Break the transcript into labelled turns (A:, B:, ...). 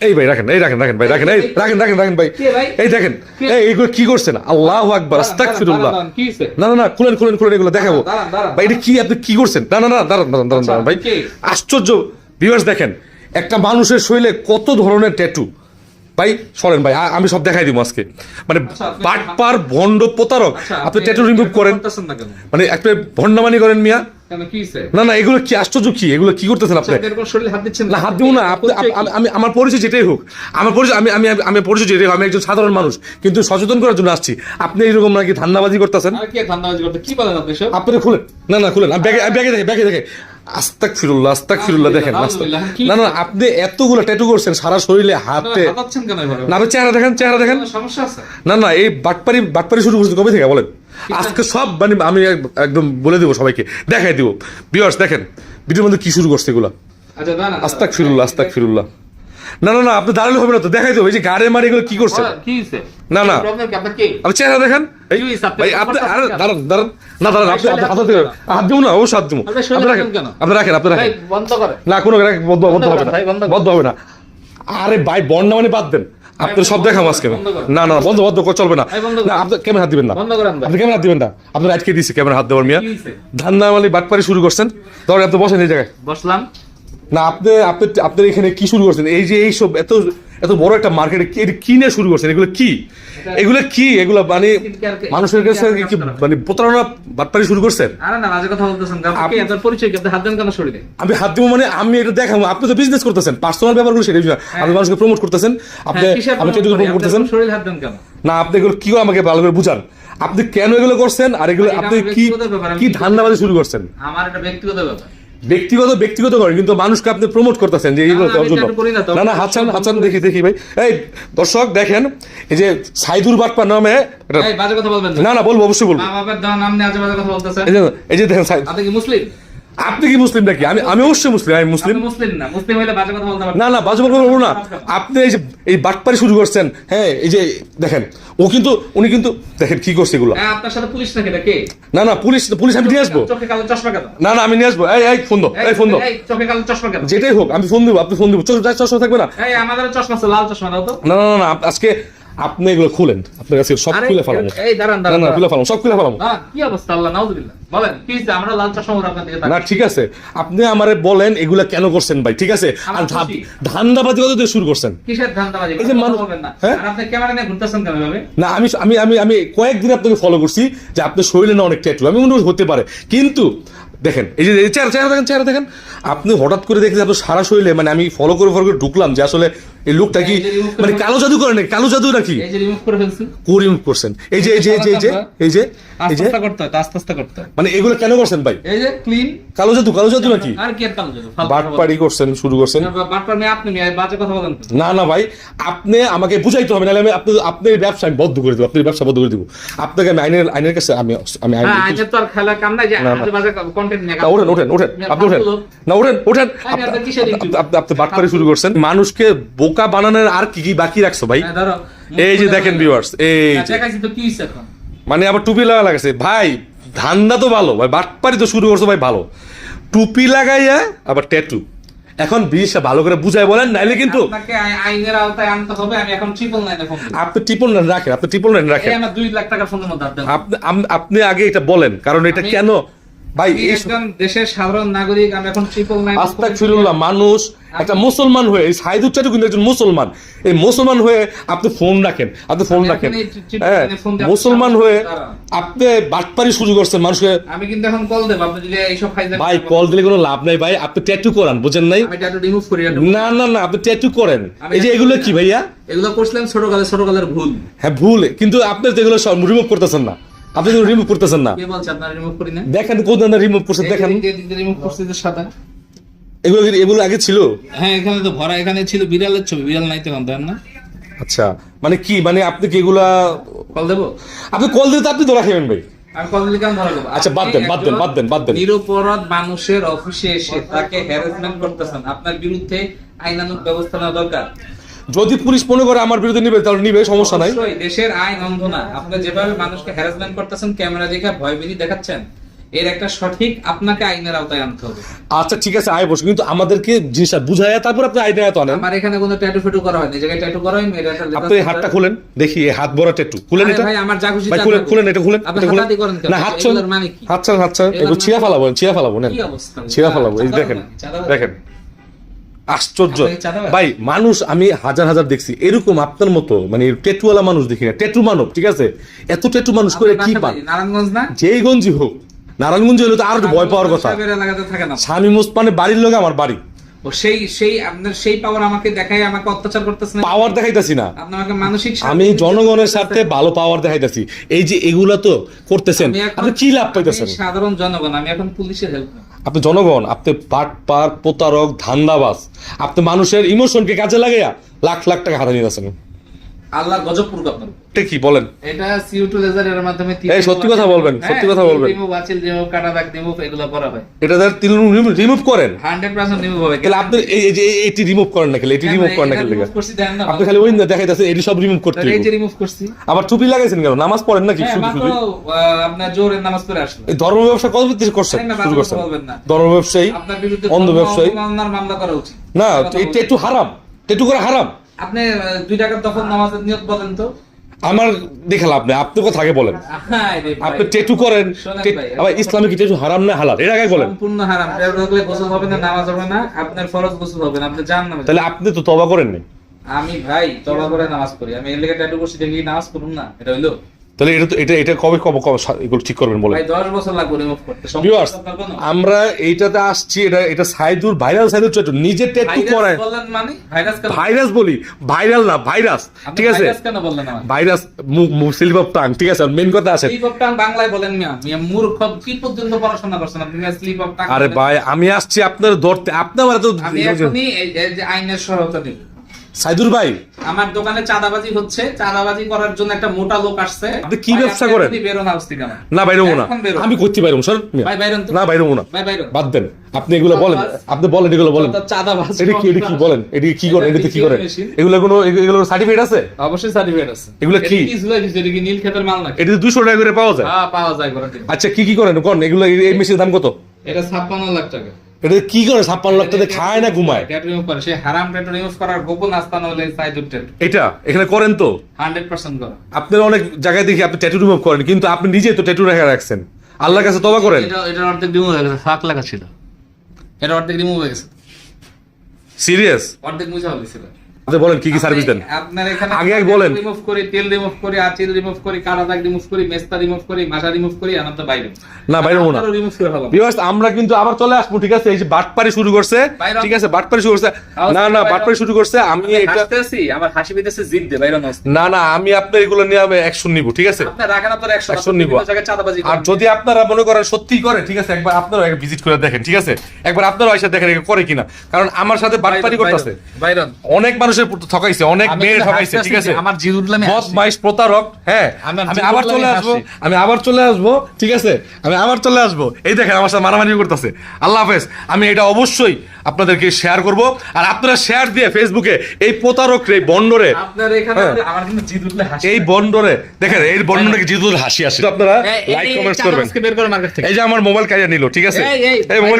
A: এই ভাই রাখেন এই রাখেন রাখেন ভাই রাখেন এই রাখেন রাখেন রাখেন ভাই। এই দেখেন এই এগুলো কি করছেন আল্লাহু আকবার আস্তাগফিরুল্লাহ।
B: দাঁড়ান, কি হইছে?
A: না না না খুলেন খুলেন খুলেন এগুলো দেখাবো। ভাই এটা কি আপনি কি করছেন? না না না দাঁড়ান দাঁড়ান দাঁড়ান দাঁড়ান ভাই। আশ্চর্য ভিউয়ার্স দেখেন একটা মানুষের শরীরে কত ধরনের ট্যাটু ভাই সরেন ভাই আমি সব দেখাই দিব আজকে। মানে
B: আচ্ছা,
A: বাটপার ভণ্ড প্রতারক
B: আচ্ছা,
A: আপনি ট্যাটু রিমুভ করেন? মানে একটা ভণ্ডামানি করেন মিয়া? না না এগুলো কি আশ্চর্য কি? এগুলো কি করতেছেন আপনি?
B: আচ্ছা,
A: না হাত দিব না? আমি- আমি আমার পরিচয় যেটাই হোক আমার পরিচয় আমি আমি আমি পরিচয় যেটাই হোক আমি একজন সাধারণ মানুষ কিন্তু সচেতন করার জন্য আসছি। আপনি এরকম নাকি ধান্দাবাজি করতেছেন?
B: আপনি
A: খুলেন। না না খুলেন। ব্যাগে ব্যাগে দেখে ব্যাগে দেখে। আস্তাক ফিরুল্লাহ আস্তাক ফিরুল্লাহ দেখেন? না না আপনি এতগুলো ট্যাটু করছেন সারা শরীরে হাতে? না আপনি চেহারা দেখেন চেহারা দেখেন।
B: সমস্যা আছে?
A: না না এই বাটপারি বাটপারি শুরু করছেন কবে থেকে বলেন? আজকে সব মানে আমি এক- একদম বলে দেবো সবাইকে দেখাই দিব। বিয়ার্স দেখেন ভিডিওর মধ্যে কি শুরু করছে এগুলা?
B: আচ্ছা,
A: আস্তাক ফিরুল্লাহ আস্তাক ফিরুল্লাহ না না না আপনি দাঁড়ালে হবে না তো দেখাই দেবো এই যে গাড়ে মারি এগুলো কি করছে? না, না। আপনি চেহারা দেখেন ভাই আপনি আরে? দাঁড়ান দাঁড়ান। না দাঁড়ান আপনি আপনি হাত দিয়ে হাত দিব না অবশ্যই হাত দিব।
B: আপনি
A: রাখেন আপনি রাখেন আপনি
B: ভাই,
A: রাখেন
B: বন্ধ করে।
A: না কোনো বদ্ধ হবে না।
B: বন্ধ
A: হবে না। আরে ভাই বন্যা মানে বাদ দেন। আপনি সব দেখাম আজকে না না বন্ধ বন্ধ করে চলবে না। আপনি ক্যামেরা হাত দিবেন না। আপনি ক্যামেরা হাত দিবেন না। আপনার আটকে দিয়েছে ক্যামেরা হাত দেওয়ার মিয়া।
B: ধান হইছে?
A: ধান্দা মালি বাটপারি শুরু করছেন। ধরেন আপনি বসেন এই জায়গায়।
B: বসলাম।
A: না আপনি আপনি আপনার এখানে কি শুরু করছেন? এই যে এইসব এত এত বড় একটা মার্কেটে কি নিয়ে শুরু করছেন? এগুলো কি? এগুলো কি? এগুলো মানে মানুষের কাছে কি মানে প্রতারণা বাটপারি শুরু করছেন?
B: আরে না কথা বলতেছেন। আপনি আপনার পরিচয় আপনি হাত দেন কেন শরীরে?
A: আমি হাত দিব মানে আমি এটা দেখাবো। আপনি তো বিজনেস করতেছেন। পার্সোনাল ব্যাপারগুলো সেটা বিষয়। না। আপনি মানুষকে প্রমোট করতেছেন। আপনি
B: হ্যাঁ, কিসের
A: আপনি
B: promote
A: প্রমোট করতেছেন।
B: শরীরে হাত দেন কেন?
A: না আপনি এগুলো কি আমাকে ভালো করে বুঝান? আপনি কেন এগুলো করছেন? আর এগুলো আপনি কি কি ধান্দাবাজি শুরু করছেন?
B: আমার এটা ব্যক্তিগত ব্যাপার।
A: ব্যক্তিগত ব্যক্তিগত করেন কিন্তু মানুষকে আপনি প্রমোট করতেছেন যে এইগুলো
B: না, না
A: হাসান হাসান দেখি দেখি ভাই। এই দর্শক দেখেন এই যে সাইদুর বাটপা নামে
B: এই বাজে কথা বলবেন না।
A: না বলব অবশ্যই বলব।
B: বাবার নাম নিয়ে আজে বাজে কথা বলতেছেন
A: এই যে এই যে দেখেন
B: আপনি কি মুসলিম?
A: আপনি কি মুসলিম নাকি? আমি আমি অবশ্যই মুসলিম আমি মুসলিম।
B: মুসলিম না মুসলিম হইলে বাজে কথা বলতে
A: না না বাজে কথা বলব না। আপনি এই যে এই বাটপারি শুরু করছেন হ্যাঁ এই যে দেখেন ও কিন্তু উনি কিন্তু দেখেন কি করছে এগুলো।
B: হ্যাঁ আপনার সাথে পুলিশ নাকি? এটা কে
A: না না পুলিশ পুলিশ আমি নিয়ে আসব।
B: চোখে কালো চশমা কেন?
A: না না আমি নিয়ে আসব। এই এই ফোন দাও এই ফোন দাও।
B: চোখে কালো চশমা কেন?
A: যেটাই হোক আমি ফোন দিব আপনি ফোন দিব। চোখ চশমা থাকবে না?
B: এই আমাদের চশমা আছে লাল চশমা দাও তো।
A: না না, না আজকে আপনি এগুলো খুলেন। আপনার কাছে সব খুলে ফেলাবো।
B: এই দাঁড়ান দাঁড়ান
A: না খুলে ফেলাবো সব খুলে ফেলাবো।
B: না কি অবস্থা? আল্লাহ নাউজুবিল্লাহ। বলেন হইছে? আমরা আপনার দিকে
A: না ঠিক আছে। আপনি আমারে বলেন এগুলা কেন করছেন ভাই ঠিক আছে? আর। ধান্দাবাজি কত দিয়ে শুরু করছেন?
B: কিসের ধান্দাবাজি?
A: এই যে মানুষ-
B: না।
A: হ্যাঁ?
B: আর আপনি ক্যামেরা নিয়ে ঘুরতেছেন কেন এভাবে?
A: না আমি আমি আমি আমি কয়েকদিন আপনাকে ফলো করছি যে আপনার শরীরে না অনেক ট্যাটু আমি মনে হতে পারে। কিন্তু দেখেন এই যে চেহারা চেহারা দেখেন চেহারা দেখেন। আপনি হঠাৎ করে দেখেন আপনার সারা শরীরে মানে আমি ফলো করে ফলো করে ঢুকলাম যে আসলে এই লোকটা কি মানে কালো জাদু করে নাকি কালো জাদু নাকি?
B: রিমুভ
A: করছেন? এই যে এই যে এই যে এই যে এই যে
B: আস্তে করতে হয় আস্তে আস্তে করতে হয়।
A: মানে এগুলো কেন করছেন ভাই?
B: এই যে ক্লিন
A: কালো জাদু কালো জাদু নাকি?
B: আর কি কালো জাদু
A: বাটপাড়ি করছেন শুরু করছেন।
B: বাটপার মেয়ে আপনি বাজে কথা বলেন
A: না না ভাই আপনি আমাকে বুঝাইতে হবে নাহলে আমি আপনি আপনার ব্যবসা আমি বদ্ধ করে দেবো আপনার ব্যবসা বদ্ধ করে দেবো। আপনাকে আমি আইনের আইনের কাছে আমি আমি
B: হ্যাঁ তো আর খেলা কাম নাই যে বাজে
A: ওঠেন ওঠেন ওঠেন আপনি ওঠেন। না ওঠেন ওঠেন।
B: আমি আপনার কিসের YouTube?
A: আপনি আপনি শুরু করছেন। মানুষকে বোকা বানানোর আর কি কি বাকি রাখছো ভাই?
B: হ্যাঁ,
A: এই যে দেখেন ভিউয়ার্স এই
B: এখন।
A: মানে আবার টুপি লাগা লাগাছে। ভাই ধান্দা তো ভালো। ভাই বাটপারি তো শুরু করছ ভাই ভালো। টুপি লাগাইয়া আবার ট্যাটু এখন জিনিসটা ভালো করে বুঝাই বলেন নাইলে কিন্তু
B: আইনের আওতায় আনতে হবে আমি এখন ট্রিপল নাইনে ফোন
A: আপনি ট্রিপল নাইন রাখেন আপনি ট্রিপল নাইন রাখেন।
B: আমার দুই লাখ টাকা ফোনের মধ্যে
A: আপনি আপনি আগে এটা বলেন কারণ এটা কেন ভাই
B: একজন দেশের সাধারণ নাগরিক আমি এখন ট্রিপল নাইন
A: আস্তাক ফিরুল্লাহ মানুষ একটা মুসলমান হয়ে এই কিন্তু একজন মুসলমান। এই মুসলমান হয়ে আপনি ফোন রাখেন আপনি ফোন রাখেন। হ্যাঁ মুসলমান হয়ে আপনি বাটপারি শুরু করছেন মানুষকে।
B: আমি কিন্তু এখন কল দেব আপনি যদি এইসব
A: ভাই কল দিলে কোনো লাভ নাই ভাই আপনি ট্যাটু করান বুঝেন নাই?
B: না।
A: না না আপনি ট্যাটু করেন। এই যে এগুলো কি। ভাইয়া?
B: এগুলো করছিলাম ছোটকালে ছোটকালের ভুল।
A: হ্যাঁ ভুল কিন্তু আপনি তো এগুলো রিমুভ করতেছেন না। আপনি তো রিমুভ করতেছেন না।
B: কে বলছে আপনারা রিমুভ করি না
A: দেখেন কোন রিমুভ দেখেন।
B: রিমুভ করছি যে সাদা।
A: এগুলো এগুলো আগে ছিল?
B: হ্যাঁ এখানে তো ভরা এখানে ছিল বিড়ালের ছবি। বিড়াল নাই তো এখন না?
A: আচ্ছা মানে কি? মানে আপনি কি এগুলা
B: কল দেবো?
A: আপনি কল দিতে আপনি ধরা খাবেন ভাই।
B: আমি কল দিলে কেন ধরা দেবো?
A: আচ্ছা, বাদ দেন, বাদ দেন, বাদ দেন, বাদ দেন।
B: নিরপরাধ মানুষের অফিসে এসে তাকে হ্যারাসমেন্ট করতেছেন। আপনার বিরুদ্ধে আইনানুগ ব্যবস্থা নেওয়া দরকার।
A: যদি পুলিশ মনে করে আমার বিরুদ্ধে নিবে তাহলে নিবে সমস্যা নাই।
B: দেশের আইন অন্ধ না আপনি যেভাবে মানুষকে হ্যারাসমেন্ট করতেছেন ক্যামেরা দেখে ভয় ভীতি দেখাচ্ছেন এর একটা সঠিক আপনাকে আইনের আওতায় আনতে হবে।
A: আচ্ছা ঠিক আছে আয় বসে। কিন্তু আমাদেরকে জিনিসটা বুঝায় তারপর আপনি তো আনেন।
B: আমার এখানে কোনো ট্যাটু ফেটু করা হয়নি। জায়গায় ট্যাটু করা হয়নি এটা একটা
A: আপনি হাতটা খুলেন দেখি এই হাত ভরা ট্যাটু খুলেন এটা?
B: ভাই, আমার যা খুশি
A: ভাই খুলেন খুলেন এটা খুলেন।
B: আপনি করেন
A: না হাত
B: মানে কি?
A: হাত হাত ছাড়েন
B: এগুলোর
A: এগুলো ছিঁড়া
B: মানে-
A: ফেলাবো নেন
B: কি? অবস্থা?
A: ছিঁড়া ফেলাবো এই দেখেন। দেখেন। আশ্চর্য। ভাই মানুষ আমি হাজার হাজার দেখছি। এরকম আপনার মতো মানে টেটুওয়ালা মানুষ দেখি না। টেটু মানব ঠিক আছে? এত টেটু মানুষ করে কি পান
B: নারায়ণগঞ্জ না?
A: যেই গঞ্জি হোক নারায়ণগঞ্জ হলে তো আর ভয় পাওয়ার কথা। স্বামী মুসমানের বাড়ির লোক আমার বাড়ি।
B: সেই সেই আপনার সেই পাওয়ার আমাকে দেখাই আমাকে অত্যাচার করতেছেন
A: পাওয়ার দেখাইতাছি না।
B: আপনি মানসিক
A: আমি জনগণের সাথে ভালো পাওয়ার দেখাইতাছি। এই যে এগুলা তো করতেছেন
B: আমি
A: আপনি কি লাভ পাইতেছেন?
B: সাধারণ জনগণ আমি এখন পুলিশের হেল্প
A: আপনি জনগণ, আপনি পাট, পার, প্রতারক ধান্দাবাস আপনি মানুষের ইমোশনকে কাজে লাগাইয়া লাখ লাখ টাকা হাতে নিয়ে যাচ্ছেন
B: আল্লাহ গজব পুরুক আপনার
A: এটা কি বলেন?
B: এটা সিও2 লেজারের মাধ্যমে
A: এই, সত্যি কথা বলবেন, সত্যি কথা বলবেন।
B: রিমুভ কাটা দাগ রিমুভ এগুলো করা হয়।
A: এটা যার তিল রিমুভ করেন।
B: 100% রিমুভ হবে।
A: তাহলে আপনি এই যে এটি রিমুভ করেন না খেলে এটি রিমুভ করেন না খেলে
B: রিমুভ করছি দেন না
A: আপনি খালি ওই না দেখাইতেছে এটি সব রিমুভ করতে
B: এই যে রিমুভ করছি।
A: আবার টুপি লাগাইছেন কেন? নামাজ পড়েন নাকি?
B: হ্যাঁ
A: শুধু শুধু?
B: আপনার জোরে নামাজ পড়ে আসলো
A: এই ধর্ম ব্যবসা কত থেকে করছেন?
B: না,
A: শুরু করছেন।
B: কথা বলবেন না।
A: ধর্ম ব্যবসায়ী
B: আপনার বিরুদ্ধে
A: অন্ধ ব্যবসায়ী।
B: মামলা করা উচিত।
A: না এটা একটু হারাম। টেটু করে হারাম।
B: আপনি দুই টাকার তখন নামাজের নিয়ত বলেন তো।
A: আমার দেখাল আপনি আপনি কথা আগে বলেন। আপনি টেটু করেন টেট- আবার ইসলামিক টেটু হারাম না হালাল? এর আগে বলেন।
B: সম্পূর্ণ হারাম। গোসল হবে না নামাজ হবে না আপনার ফরজ গোসল হবে না আপনি জান না
A: তাহলে আপনি তো তবা করেন
B: আমি ভাই তবা করে নামাজ পড়ি। আমি এর লেগে ট্যাটু করছি দেখি নামাজ পড়ুন না এটা হইল।
A: তাহলে এটা তো এটা এটা কবে কবে কবে এগুলো ঠিক করবেন বলেন।
B: ভাই 10 বছর লাগবে রিমুভ করতে।
A: ভিউয়ার্স
B: সম্পূর্ণ আপনার কোনো
A: আমরা এইটাতে আসছি এটা এটা সাইদুর ভাইরাল সাইদুর নিজে ট্যাটু
B: ভাইরাস
A: করায়।
B: মানে? ভাইরাস
A: বলি। ভাইরাল না ভাইরাস ঠিক আছে?
B: ভাইরাস
A: টাং ঠিক আছে? মেন কথা আছে।
B: টাং বাংলায় বলেন মিয়া। মূর্খ কি পর্যন্ত পড়াশোনা করছেন আপনি? টাং
A: আরে ভাই আমি আসছি আপনার ধরতে। আপনি আমার এত
B: আমি এখনই আইনের সহায়তা দেব
A: সাইদুর ভাই।
B: আমার দোকানে চাঁদাবাজি হচ্ছে। চাঁদাবাজি করার জন্য একটা মোটা লোক আসছে।
A: আপনি কি ব্যবসা করেন?
B: এখনই হাউস থেকে
A: না বাইরেও না। আমি করতে পারব স্যার
B: ভাই বাইরন তো।
A: না বাইরেও না।
B: ভাই
A: বাদ দেন। আপনি এগুলো বলেন। আপনি বলেন এগুলো বলেন।
B: চাঁদাবাজ
A: এটা কি এটা কি বলেন? এটি কি করেন?
B: এটা
A: কি করেন। এগুলো কোনো এগুলো সার্টিফিকেট আছে?
B: অবশ্যই সার্টিফিকেট আছে।
A: এগুলো কি?
B: এটা কি নীল ক্ষেতের মাল নাকি?
A: এটা দুশো টাকা করে পাওয়া যায়।
B: হ্যাঁ পাওয়া যায়
A: আচ্ছা কি কি করেন? কোন? এগুলো এই- এই মেশিনের দাম কত?
B: এটা 56 লাখ টাকা।
A: এটা কি করে ছাপ্পান্ন লাখ টাকা খায় না ঘুমায়?
B: ট্যাটু রিমুভ করে সে হারাম ট্যাটু রিমুভ করার গোপন আস্তানা হলে সাইদুর ট্যাটু
A: এটা? এখানে করেন তো?
B: 100% করা
A: আপনারা অনেক জায়গায় দেখি আপনি ট্যাটু রিমুভ করেন কিন্তু আপনি নিজে তো ট্যাটু রেখে রাখছেন। আল্লাহর কাছে তওবা করেন?
B: এটা এটা অর্ধেক রিমুভ হয়ে গেছে ফাঁক লাগা ছিল এটা। অর্ধেক রিমুভ হয়ে গেছে।
A: সিরিয়াস
B: অর্ধেক মুছে হয়েছিল
A: আপনি বলেন কি কি সার্ভিস দেন?
B: আপনার এখানে
A: আগে আগে বলেন।
B: রিমুভ করি তেল রিমুভ করি আচিল রিমুভ করি কাটা দাগ রিমুভ করি মেস্তা রিমুভ করি রিমুভ করি আমার তো বাইরে।
A: না বাইরে না।
B: রিমুভ করে ফেলাম
A: বিকজ আমরা কিন্তু আবার চলে আসব ঠিক আছে? এই যে বাটপারি শুরু করছে ঠিক আছে? বাটপারি শুরু করছে। না না বাটপারি শুরু করছে আমি এটা
B: হাসতেছি আমার হাসি পেতেছে জিদ দে বাইরে
A: না না আমি আপনার এগুলো নিয়ে আমি অ্যাকশন নিব ঠিক আছে?
B: আপনি রাখেন আপনার 100
A: Action নিবো। আর যদি আপনারা মনে করেন সত্যি করে ঠিক আছে? একবার আপনারা ভিজিট করে দেখেন ঠিক আছে? একবার আপনারা এসে দেখেন করে কিনা। কারণ আমার সাথে বাটপারি করতেছে।
B: বাইরন
A: অনেক মানুষের ঠকাইছে অনেক মেয়ে ঠকাইছে ঠিক আছে?
B: আমার।
A: প্রতারক হ্যাঁ আমি আবার চলে আসব আমি আবার চলে আসব ঠিক আছে? আমি আবার চলে আসব। এই দেখেন আমার সাথে মারামারি করতেছে। আল্লাহ হাফেজ আমি এটা অবশ্যই আপনাদেরকে শেয়ার করব। আর আপনারা শেয়ার দিয়ে ফেসবুকে এই প্রতারক রে বন্ডরে হ্যাঁ। এই বন্ডরে দেখেন এই বন্ডরে জিদুল হাসি আসে। আপনারা লাইক
B: এই
A: কমেন্টস করবেন। এই যে আমার মোবাইল কাজে নিল ঠিক আছে? এই মোবাইল